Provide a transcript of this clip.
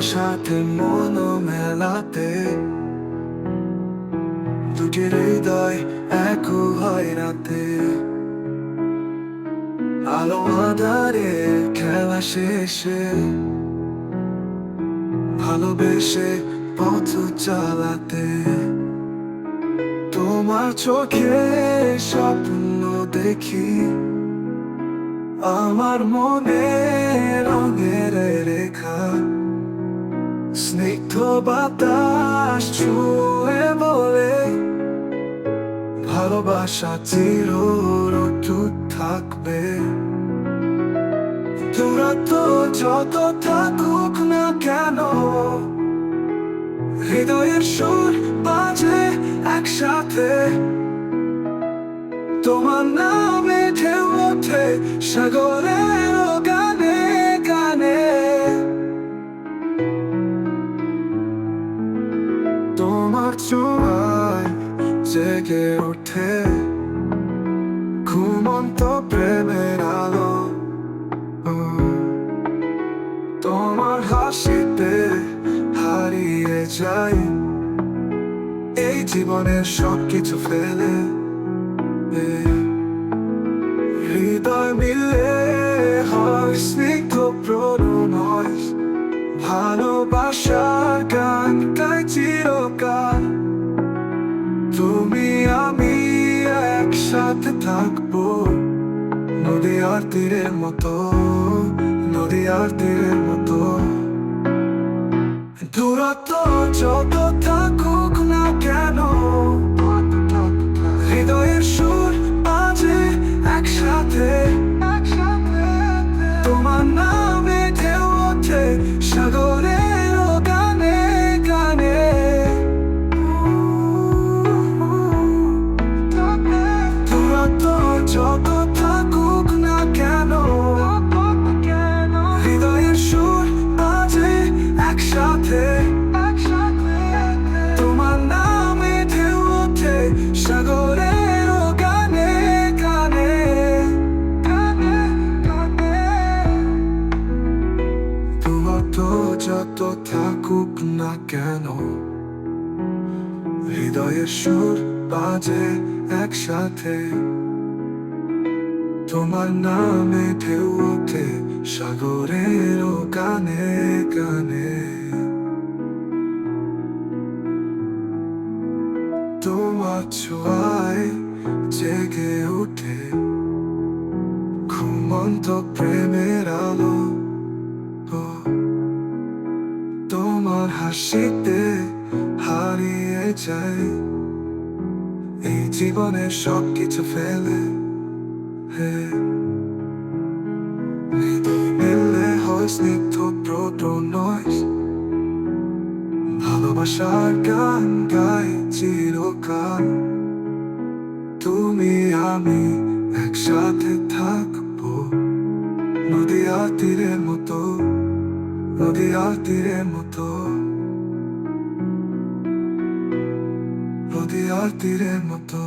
সাথে মন মেলাতে দুটি হৃদয় এক হয় রাতে। আলো আধারে খেলা শেষে ভালোবেসে পথ চালাতে। তোমার চোখে স্বপ্ন দেখি। আমার মনে রঙের রেখা, স্নিগ্ধ বাতাস ছুঁয়ে বলে, ভালোবাসা চির থাকবে। দূরত্ব যত থাকুক না কেন, হৃদয়ের সুর সাগরের গানে গানে। তোমার চুয়ায় জেগে ওঠে ঘুমন্ত প্রেমের আলো। তোমার হাসিতে হারিয়ে যাই। এই জীবনের সব কিছু ফেলে হৃদয় মিলে হয়, স্নিগ্ধ প্রণয় ভালোবাসার গান গাই চিরকাল। তুমি, আমি একসাথে থাকব নদী আর তীরের মতো, নদী আর তীরের মতো। দূরত্ব যত থাকুক যত থাকুক না কেন, হৃদয়ের সুর বাজে একসাথে। তোমার নামে ঢেউ ওঠে সাগরের গানে গানে তোমার ছোঁয়ায় জেগে ওঠে ঘুমন্ত প্রেমের আলো তোমার হাসিতে হারিয়ে যায় এই জীবনে সব কিছু ফেলে মিললে হয় স্নিগ্ধ প্রণয় ভালোবাসার গান গাই চিরকাল। তুমি, আমি একসাথে থাকব। নদী তীরের মতো নদী তীরের মতো। আর তীরের মতো।